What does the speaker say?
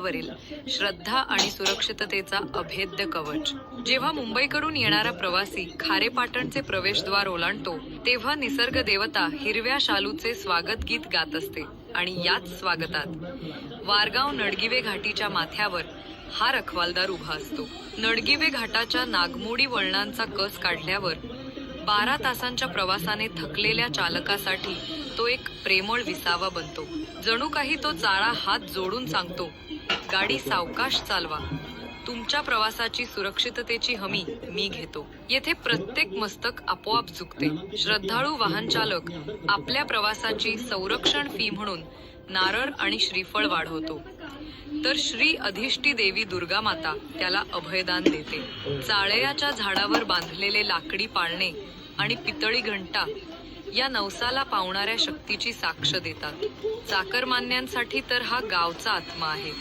वरील श्रद्धा आणि सुरक्षिततेचा अभेद्य कवच. जेव्हा मुंबईकडून येणारा प्रवासी खारेपाटणचे प्रवेशद्वार ओलांडतो तेव्हा निसर्ग देवता हिरव्या शालूचे स्वागत गीत गात असते आणि याच स्वागतात. वारगाव नडगिवे घाटीच्या माथ्यावर हा रखवालदार उभा असतो. नडगिवे घाटाच्या नागमोडी वळणांचा कस काढल्यावर बारा तासांच्या प्रवासाने थकलेल्या चालकासाठी तो एक प्रेमळ विसावा बनतो. जणू काही तो चारा हात जोडून सांगतो गाडी सावकाश चालवा. तुमच्या प्रवासाची सुरक्षिततेची हमी मी घेतो. येथे प्रत्येक मस्तक आपोआप झुकते श्रद्धाळू वाहन चालक आपल्या प्रवासाची संरक्षण फी म्हणून नारळ आणि श्रीफळ वाढवतो. तर श्री अधिष्ठी देवी दुर्गा माता त्याला अभयदान देते. चाळयाच्या झाडावर बांधलेले लाकडी पाळणे आणि पितळी घंटा या नवसाला पावणाऱ्या शक्तीची साक्ष देतात. चाकरमान्यांसाठी तर हा गावचा आत्मा आहे.